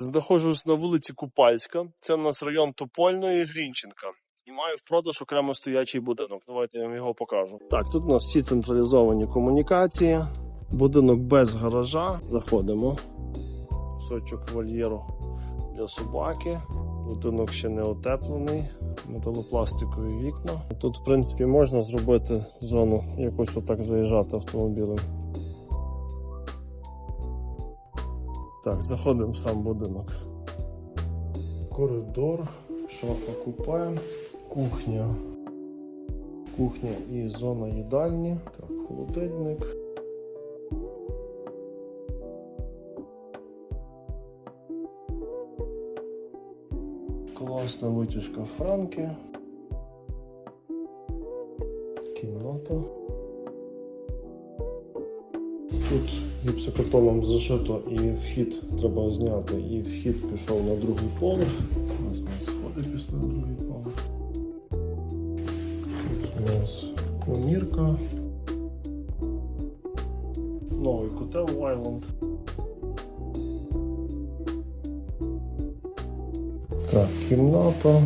Знаходжусь на вулиці Купальська. Це у нас район Топольної Грінченка. І маю в продаж окремо стоячий будинок. Давайте я вам його покажу. Так, тут у нас всі централізовані комунікації. Будинок без гаража. Заходимо. Кусочок вольєру для собаки. Будинок ще не утеплений. Металопластикові вікна. Тут, в принципі, можна зробити зону, якось отак заїжджати автомобілем. Так, заходимо в сам будинок. Коридор, шафа купе, кухня. Кухня і зона їдальні. Так, холодильник. Класна витяжка франки. Кімната. Тут гіпсокартоном зашито і вхід треба зняти, і вхід пішов на другий поверх. Ось у нас сходи пішли на другий поверх. Тут у нас комірка. Новий котел Вайланд. Так, кімната.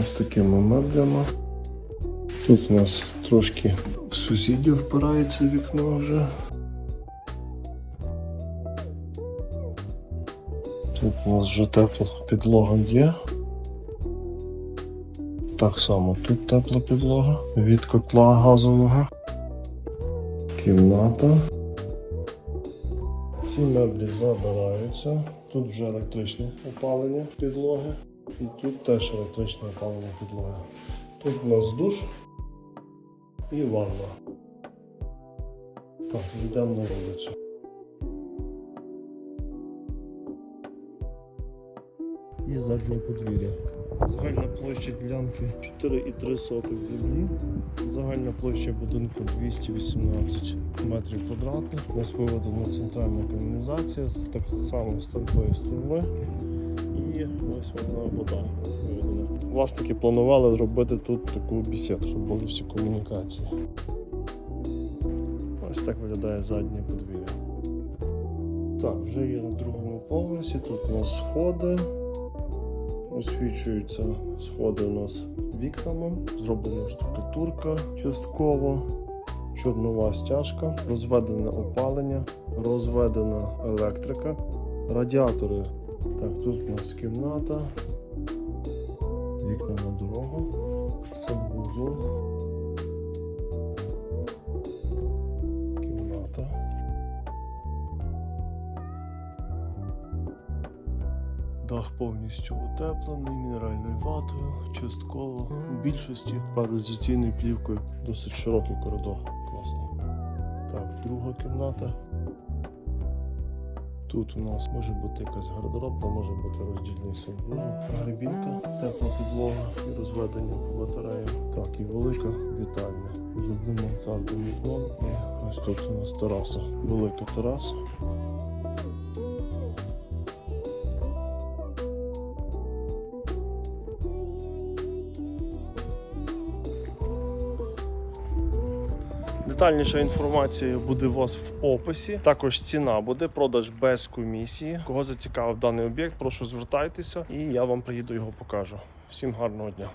Ось такими меблями. Тут у нас трошки в сусідів впирається вікно вже. Тут у нас вже тепла підлога є. Так само тут тепла підлога від котла газового. Кімната. Ці меблі забираються. Тут вже електричне опалення підлоги. І тут теж електричне опалення підлоги. Тут у нас душ і ванна. Так, йдемо на вулицю. І заднє подвір'я. Загальна площа ділянки 4,3 землі. Загальна площа будинку 218 метрів квадратних. У нас виведена центральна каналізація, з- так само з тої сторони. І ось одна вода виведена. Власники планували зробити тут таку бесіду, щоб були всі комунікації. Ось так виглядає заднє подвір'я. Так, вже є на другому поверсі. Тут у нас сходи. Освічуються сходи у нас вікнами. Зроблена штукатурка частково. Чорнова стяжка, розведене опалення, розведена електрика, радіатори. Так, тут у нас кімната, вікна на дорогу, санвузол, кімната. Дах повністю утеплений мінеральною ватою, частково. В більшості паралізаційною плівкою. Досить широкий коридор. Класно. Так, друга кімната. Тут у нас може бути якась гардеробна, може бути роздільний санвузол, грибінка, тепла підлога і розведення по батареям. Так, і велика вітальня з одним мансардним вікном. І ось тут у нас тераса. Велика тераса. Детальніша інформація буде у вас в описі. Також ціна буде продаж без комісії. Кого зацікавив даний об'єкт, прошу звертайтеся і я вам приїду його покажу. Всім гарного дня.